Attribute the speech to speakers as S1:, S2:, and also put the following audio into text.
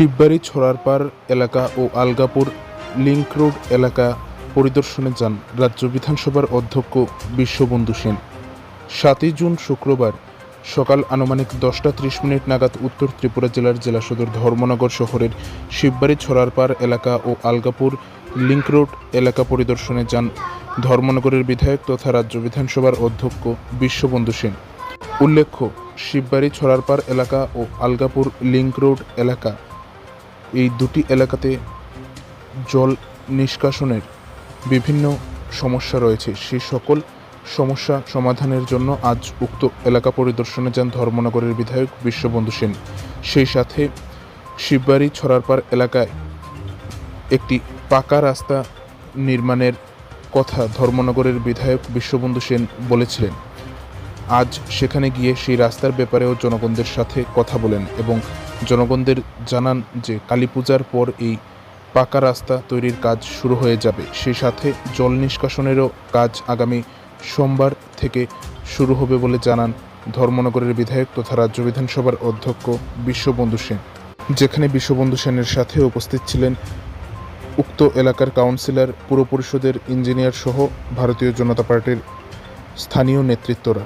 S1: শিববাড়ি, ছোড়ারপাড় এলাকা ও Algapur link road এলাকা পরিদর্শনে যান রাজ্য বিধানসভার অধ্যক্ষ বিশ্ববন্ধু সেন। সাতই জুন শুক্রবার সকাল আনুমানিক দশটা ত্রিশ মিনিট নাগাদ উত্তর ত্রিপুরা জেলার জেলা সদর ধর্মনগর শহরের শিববাড়ি, ছড়ারপাড় এলাকা ও আলগাপুর লিংক রোড এলাকা পরিদর্শনে যান ধর্মনগরের বিধায়ক তথা রাজ্য বিধানসভার অধ্যক্ষ বিশ্ববন্ধু সেন। উল্লেখ্য, শিববাড়ি, ছড়ারপাড় এলাকা ও আলগাপুর লিংক রোড এলাকা এই দুটি এলাকাতে জল নিষ্কাশনের বিভিন্ন সমস্যা রয়েছে। সেই সকল সমস্যা সমাধানের জন্য আজ উক্ত এলাকা পরিদর্শনে যান ধর্মনগরের বিধায়ক বিশ্ববন্ধু সেন। সেই সাথে শিববাড়ি ছড়ারপাড় এলাকায় একটি পাকা রাস্তা নির্মাণের কথা ধর্মনগরের বিধায়ক বিশ্ববন্ধু সেন বলেছিলেন। আজ সেখানে গিয়ে সেই রাস্তার ব্যাপারেও জনগণদের সাথে কথা বলেন এবং জনগণদের জানান যে কালী পূজার পর এই পাকা রাস্তা তৈরির কাজ শুরু হয়ে যাবে। সেই সাথে জল নিষ্কাশনেরও কাজ আগামী সোমবার থেকে শুরু হবে বলে জানান ধর্মনগরের বিধায়ক তথা রাজ্য বিধানসভার অধ্যক্ষ বিশ্ববন্ধু সেন। যেখানে বিশ্ববন্ধু সেনের সাথে উপস্থিত ছিলেন উক্ত এলাকার কাউন্সিলর পুর পরিষদের ইঞ্জিনিয়ার সহ ভারতীয় জনতা পার্টির স্থানীয় নেতৃত্বরা।